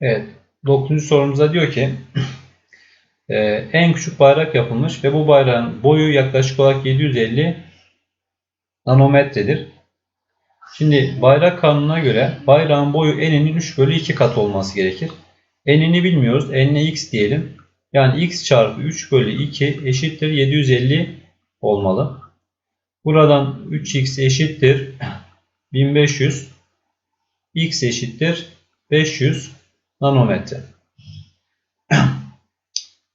Evet. 9. sorumuzda diyor ki e, en küçük bayrak yapılmış ve bu bayrağın boyu yaklaşık olarak 750 nanometredir. Şimdi bayrak kanununa göre bayrağın boyu eninin 3 bölü 2 kat olması gerekir. Enini bilmiyoruz. Enine x diyelim. Yani x çarpı 3 bölü 2 eşittir 750 olmalı. Buradan 3x eşittir 1500 x eşittir 500 nanometre.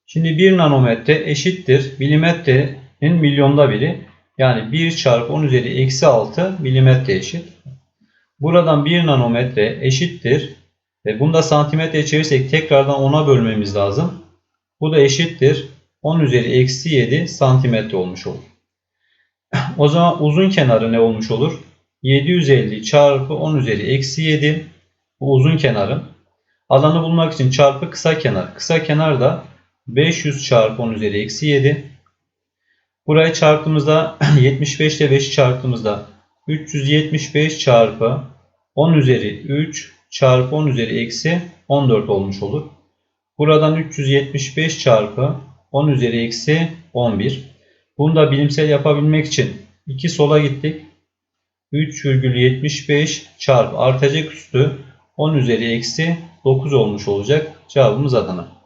Şimdi 1 nanometre eşittir milimetrenin milyonda biri. Yani 1 çarpı 10 üzeri eksi 6 milimetre eşit. Buradan 1 nanometre eşittir. Ve bunu da santimetreye çevirirsek tekrardan 10'a bölmemiz lazım. Bu da eşittir. 10 üzeri eksi 7 santimetre olmuş olur. O zaman uzun kenarı ne olmuş olur? 750 çarpı 10 üzeri eksi 7 bu uzun kenarın. Alanı bulmak için çarpı kısa kenar. Kısa kenar da 500 çarpı 10 üzeri eksi 7. Burayı çarptığımızda 75 ile 5'i çarptığımızda 375 çarpı 10 üzeri 3 çarpı 10 üzeri eksi 14 olmuş olur. Buradan 375 çarpı 10 üzeri eksi 11. Bunu da bilimsel yapabilmek için 2 sola gittik. 3,75 çarpı artacak üstü 10 üzeri eksi 9 olmuş olacak. Cevabımız Adana.